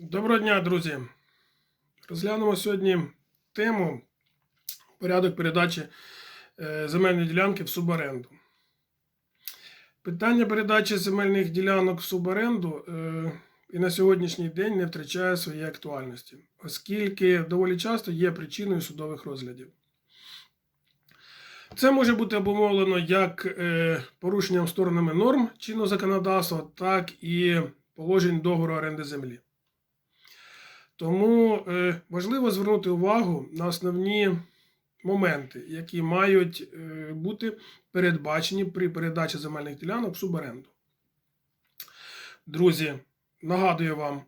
Доброго дня, друзі! Розглянемо сьогодні тему порядок передачі е, земельної ділянки в суборенду. Питання передачі земельних ділянок в суборенду е, і на сьогоднішній день не втрачає своєї актуальності, оскільки доволі часто є причиною судових розглядів. Це може бути обумовлено як е, порушенням сторонами норм чинного законодавства, так і положень договору оренди землі. Тому е, важливо звернути увагу на основні моменти, які мають е, бути передбачені при передачі земельних ділянок в суборенду. Друзі, нагадую вам,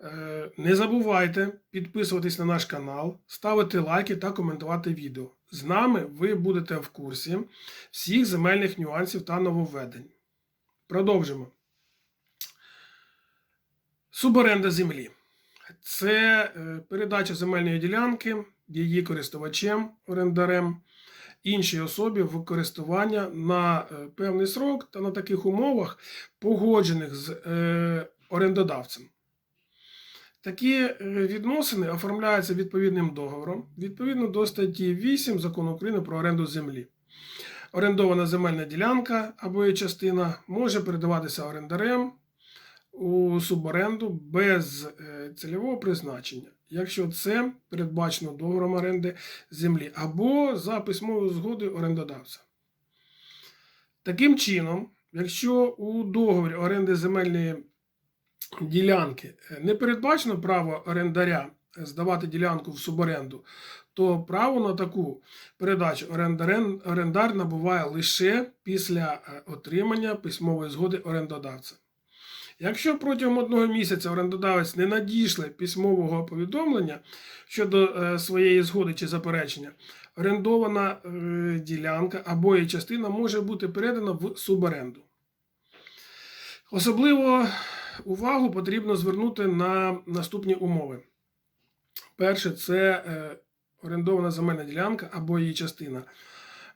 е, не забувайте підписуватись на наш канал, ставити лайки та коментувати відео. З нами ви будете в курсі всіх земельних нюансів та нововведень. Продовжимо. Суборенда землі. Це е, передача земельної ділянки її користувачем, орендарем, іншій особі в користування на е, певний срок та на таких умовах, погоджених з е, орендодавцем. Такі відносини оформляються відповідним договором відповідно до статті 8 закону України про оренду землі. Орендована земельна ділянка або її частина може передаватися орендарем у суборенду без е, цільового призначення, якщо це передбачено договором оренди землі або за письмовою згодою орендодавця. Таким чином, якщо у договорі оренди земельної ділянки е, не передбачено право орендаря здавати ділянку в суборенду, то право на таку передачу орендар набуває лише після е, отримання письмової згоди орендодавця. Якщо протягом одного місяця орендодавець не надійшле письмового повідомлення щодо е, своєї згоди чи заперечення, орендована е, ділянка або її частина може бути передана в суборенду. Особливо увагу потрібно звернути на наступні умови. Перше, це е, орендована земельна ділянка або її частина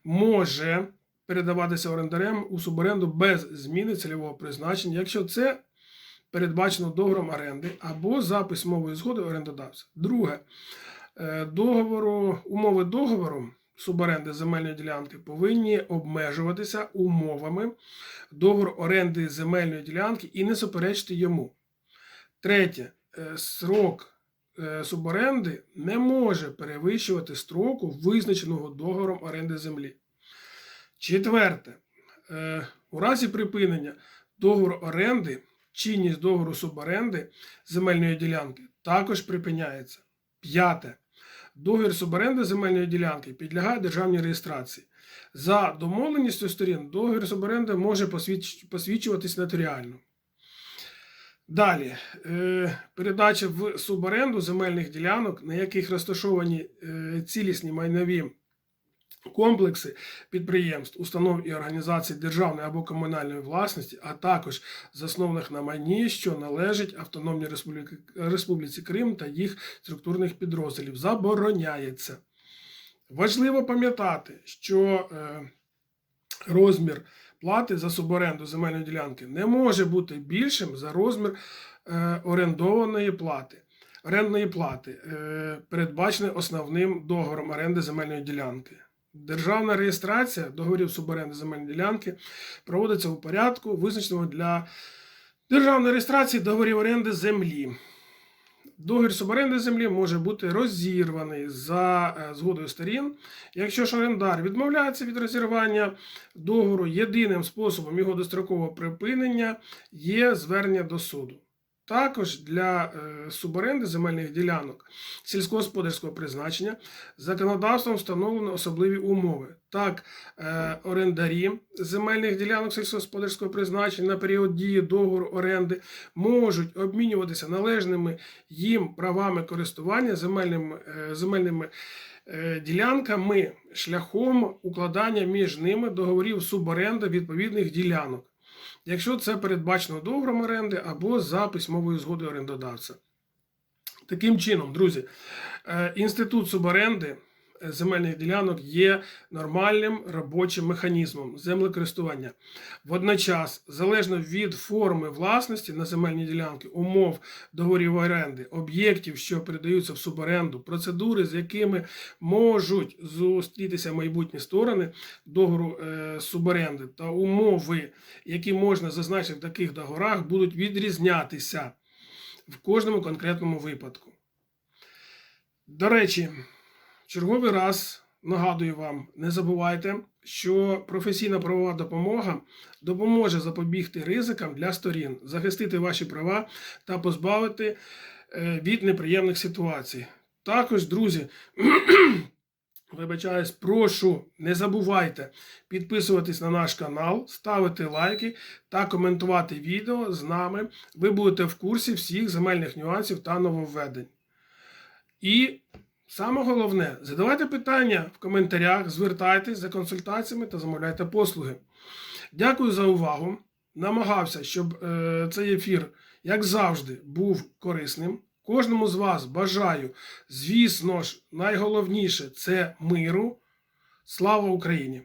може передаватися орендарем у суборенду без зміни цільового призначення, якщо це передбачено договором оренди або за письмовою згодою орендодавця. Друге, е, договору, умови договору суборенди земельної ділянки повинні обмежуватися умовами договору оренди земельної ділянки і не суперечити йому. Третє, е, срок е, суборенди не може перевищувати строку, визначеного договором оренди землі. Четверте, у разі припинення договору оренди, чинність договору суборенди земельної ділянки також припиняється. П'яте. Договір суборенди земельної ділянки підлягає державній реєстрації. За домовленістю сторін договір суборенди може посвідчуватись нотаріально. Далі, е, передача в суборенду земельних ділянок, на яких розташовані е, цілісні майнові комплекси підприємств, установ і організацій державної або комунальної власності, а також заснованих на майні, що належить Автономній Республіці Крим та їх структурних підрозділів, забороняється. Важливо пам'ятати, що е, розмір плати за суборенду земельної ділянки не може бути більшим за розмір е, орендованої плати. Орендної плати, е, передбаченої основним договором оренди земельної ділянки. Державна реєстрація договорів суборенди земельної ділянки проводиться у порядку, визначеному для державної реєстрації договорів оренди землі. Договір суборенди землі може бути розірваний за е, згодою сторін. Якщо ж орендар відмовляється від розірвання договору, єдиним способом його дострокового припинення є звернення до суду. Також для е, суборенди земельних ділянок сільськогосподарського призначення законодавством встановлено особливі умови. Так, е, орендарі земельних ділянок сільськогосподарського призначення на період дії договору оренди можуть обмінюватися належними їм правами користування земельними, е, земельними е, ділянками шляхом укладання між ними договорів суборенди відповідних ділянок якщо це передбачено договором оренди або за письмовою згодою орендодавця. Таким чином, друзі, е, інститут суборенди земельних ділянок є нормальним робочим механізмом землекористування. Водночас, залежно від форми власності на земельні ділянки, умов договорів оренди, об'єктів, що передаються в суборенду, процедури, з якими можуть зустрітися майбутні сторони договору е, суборенди та умови, які можна зазначити в таких договорах, будуть відрізнятися в кожному конкретному випадку. До речі, черговий раз нагадую вам, не забувайте, що професійна правова допомога допоможе запобігти ризикам для сторін, захистити ваші права та позбавити е, від неприємних ситуацій. Також, друзі, вибачаюсь, прошу, не забувайте підписуватись на наш канал, ставити лайки та коментувати відео з нами. Ви будете в курсі всіх земельних нюансів та нововведень. І саме головне, задавайте питання в коментарях, звертайтесь за консультаціями та замовляйте послуги. Дякую за увагу. Намагався, щоб е, цей ефір, як завжди, був корисним. Кожному з вас бажаю, звісно ж, найголовніше це миру. Слава Україні!